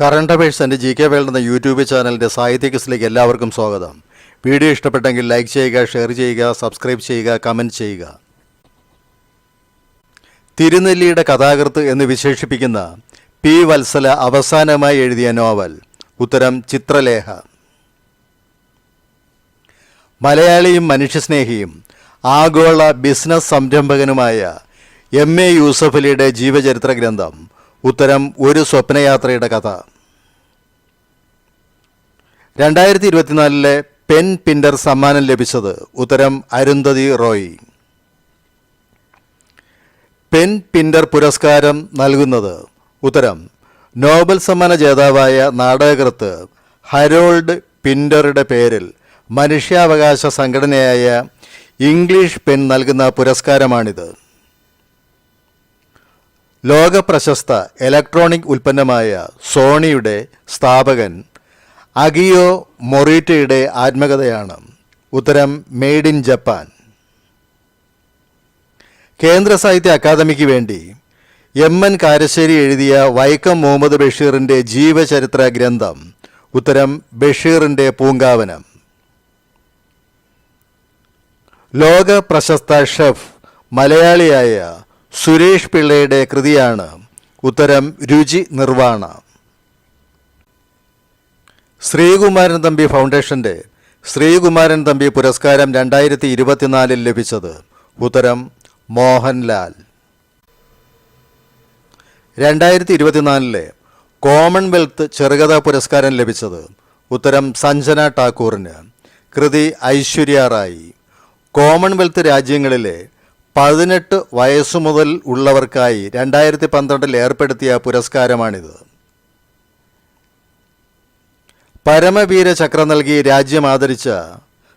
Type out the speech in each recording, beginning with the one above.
Current affairs എന്റെ G K world എന്ന YouTube ചാനലിന്റെ സാഹിത്യ ക്വിസിലേക്ക് എല്ലാവർക്കും സ്വാഗതം. വീഡിയോ ഇഷ്ടപ്പെട്ടെങ്കിൽ ലൈക്ക് ചെയ്യുക ഷെയർ ചെയ്യുക സബ്സ്ക്രൈബ് ചെയ്യുക കമന്റ് ചെയ്യുക. തിരുനെല്ലിയുടെ കഥാകൃത്ത് എന്ന് വിശേഷിപ്പിക്കുന്ന പി വത്സല അവസാനമായി എഴുതിയ നോവൽ. ഉത്തരം ചിത്രലേഖ. മലയാളിയും മനുഷ്യസ്നേഹിയും ആഗോള ബിസിനസ് സംരംഭകനുമായ എം എ യൂസഫലിയുടെ ജീവചരിത്ര ഗ്രന്ഥം ഉത്തരം ഒരു സ്വപ്നയാത്രയുടെ കഥ. രണ്ടായിരത്തി ഇരുപത്തിനാലിലെ പെൻ പിൻഡർ സമ്മാനം ലഭിച്ചത് ഉത്തരം അരുന്ധതി റോയ്. പെൻ പിൻഡർ പുരസ്കാരം നൽകുന്നത് ഉത്തരം നോബൽ സമ്മാന ജേതാവായ നാടകകൃത്ത് ഹരോൾഡ് പിൻഡറുടെ പേരിൽ മനുഷ്യാവകാശ സംഘടനയായ ഇംഗ്ലീഷ് പെൻ നൽകുന്ന പുരസ്കാരമാണിത്. ലോക പ്രശസ്ത ഇലക്ട്രോണിക് ഉൽപ്പന്നമായ സോണിയുടെ സ്ഥാപകൻ അഗിയോ മൊറീറ്റയുടെ ആത്മകഥയാണ് ഉത്തരം മെയ്ഡ് ഇൻ ജപ്പാൻ കേന്ദ്ര സാഹിത്യ അക്കാദമിക്ക് വേണ്ടി എം എൻ കാരശ്ശേരി എഴുതിയ വൈക്കം മുഹമ്മദ് ബഷീറിന്റെ ജീവചരിത്ര ഗ്രന്ഥം ഉത്തരം ബഷീറിന്റെ പൂങ്കാവനം. ലോക പ്രശസ്ത ഷെഫ് മലയാളിയായ സുരേഷ് പിള്ളയുടെ കൃതിയാണ് ഉത്തരം രുചി നിർവാണ. ശ്രീകുമാരൻ തമ്പി ഫൗണ്ടേഷന്റെ ശ്രീകുമാരൻ തമ്പി പുരസ്കാരം രണ്ടായിരത്തി ഇരുപത്തിനാലിൽ ലഭിച്ചത് ഉത്തരം മോഹൻലാൽ. രണ്ടായിരത്തി ഇരുപത്തിനാലിലെ കോമൺവെൽത്ത് ചെറുകഥാ പുരസ്കാരം ലഭിച്ചത് ഉത്തരം സഞ്ജന ടാക്കൂറിന് കൃതി ഐശ്വര്യ റായി. കോമൺവെൽത്ത് രാജ്യങ്ങളിലെ പതിനെട്ട് വയസ്സു മുതൽ ഉള്ളവർക്കായി രണ്ടായിരത്തി പന്ത്രണ്ടിൽ ഏർപ്പെടുത്തിയ പുരസ്കാരമാണിത്. പരമവീര ചക്രം നൽകി രാജ്യം ആദരിച്ച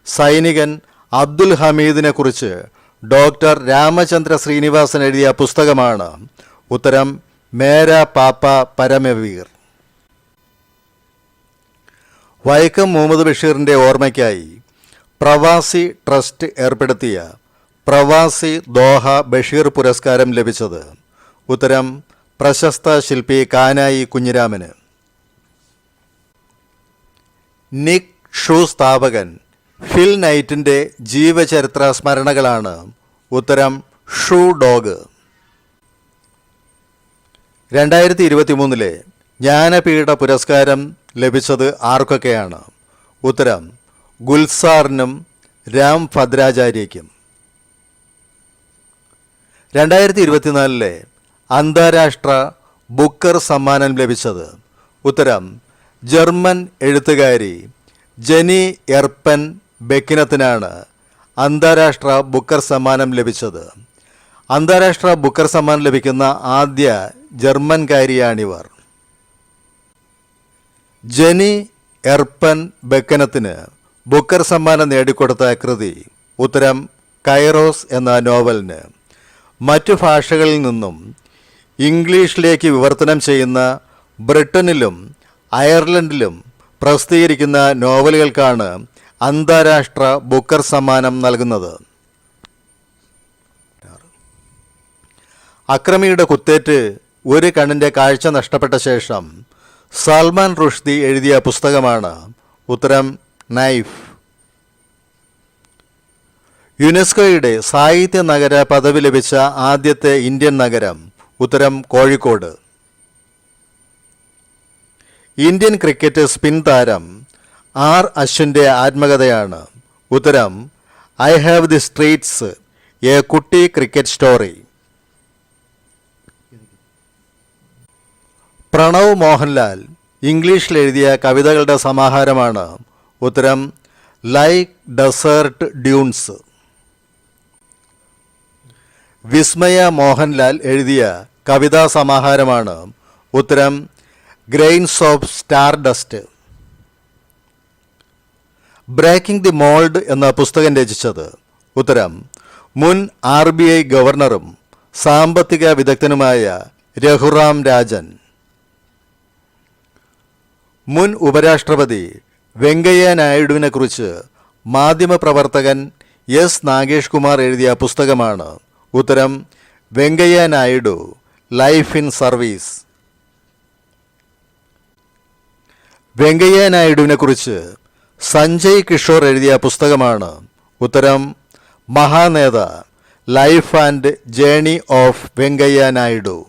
സൈനികൻ അബ്ദുൽ ഹമീദിനെക്കുറിച്ച് ഡോക്ടർ രാമചന്ദ്ര ശ്രീനിവാസൻ എഴുതിയ പുസ്തകമാണ് ഉത്തരം മേര പാപ്പ പരമവീർ. വൈക്കം മുഹമ്മദ് ബഷീറിന്റെ ഓർമ്മയ്ക്കായി പ്രവാസി ട്രസ്റ്റ് ഏർപ്പെടുത്തിയ പ്രവാസി ദോഹ ബഷീർ പുരസ്കാരം ലഭിച്ചത് ഉത്തരം പ്രശസ്ത ശില്പി കാനായി കുഞ്ഞിരാമന്. നിക് ഷൂ സ്ഥാപകൻ ഫിൽ നൈറ്റിന്റെ ജീവചരിത്ര സ്മരണകളാണ്. ഉത്തരം ഷൂ ഡോഗ്. രണ്ടായിരത്തി ഇരുപത്തി മൂന്നിലെ ജ്ഞാനപീഠ പുരസ്കാരം ലഭിച്ചത് ആർക്കൊക്കെയാണ്? ഉത്തരം ഗുൽസാറിനും രാം ഭദ്രാചാര്യയ്ക്കും. രണ്ടായിരത്തി ഇരുപത്തിനാലിലെ അന്താരാഷ്ട്ര ബുക്കർ സമ്മാനം ലഭിച്ചത്. ഉത്തരം ജർമ്മൻ എഴുത്തുകാരി ജെനി എർപ്പൻ ബെക്കിനത്തിനാണ് അന്താരാഷ്ട്ര ബുക്കർ സമ്മാനം ലഭിച്ചത്. അന്താരാഷ്ട്ര ബുക്കർ സമ്മാനം ലഭിക്കുന്ന ആദ്യ ജർമ്മൻകാരിയാണിവർ. ജെനി എർപ്പൻ ബെക്കനത്തിന് ബുക്കർ സമ്മാനം നേടിക്കൊടുത്ത കൃതി ഉത്തരം കൈറോസ് എന്ന നോവലിന്. മറ്റു ഭാഷകളിൽ നിന്നും ഇംഗ്ലീഷിലേക്ക് വിവർത്തനം ചെയ്യുന്ന ബ്രിട്ടനിലും അയർലൻഡിലും പ്രസിദ്ധീകരിക്കുന്ന നോവലുകൾക്കാണ് അന്താരാഷ്ട്ര ബുക്കർ സമ്മാനം നൽകുന്നത്. അക്രമിയുടെ കുത്തേറ്റ് ഒരു കണ്ണിന്റെ കാഴ്ച നഷ്ടപ്പെട്ട ശേഷം സൽമാൻ റുഷ്ദി എഴുതിയ പുസ്തകമാണ് ഉത്തരം നൈഫ്. യുനെസ്കോയുടെ സാഹിത്യ നഗര പദവി ലഭിച്ച ആദ്യത്തെ ഇന്ത്യൻ നഗരം ഉത്തരം കോഴിക്കോട്. ഇന്ത്യൻ ക്രിക്കറ്റ് സ്പിൻ താരം ആർ അശ്വിന്റെ ആത്മകഥയാണ്. ഉത്തരം I have the streets a kutti cricket story. Pranav Mohanlal ഇംഗ്ലീഷിൽ എഴുതിയ കവിതകളുടെ സമാഹാരമാണ്. ഉത്തരം like desert dunes. Vismaya Mohanlal എഴുതിയ കവിതാ സമാഹാരമാണ് ഉത്തരം grains of stardust breaking the mould എന്ന പുസ്തകം രചിച്ചത് ഉത്തരം മുൻ ആർ ബി ഐ ഗവർണറും സാമ്പത്തിക വിദഗ്ധനുമായ രഘുറാം രാജൻ. മുൻ ഉപരാഷ്ട്രപതി വെങ്കയ്യ നായിഡുവിനെക്കുറിച്ച് മാധ്യമപ്രവർത്തകൻ എസ് നാഗേഷ് കുമാർ എഴുതിയ പുസ്തകമാണ് ഉത്തരം Venkaiah Naidu life in service. Venkaiah നായിഡുവിനെ കുറിച്ച് സഞ്ജയ് കിഷോർ എഴുതിയ പുസ്തകമാണ്. ഉത്തരം Mahaneta life and journey of Venkaiah Naidu.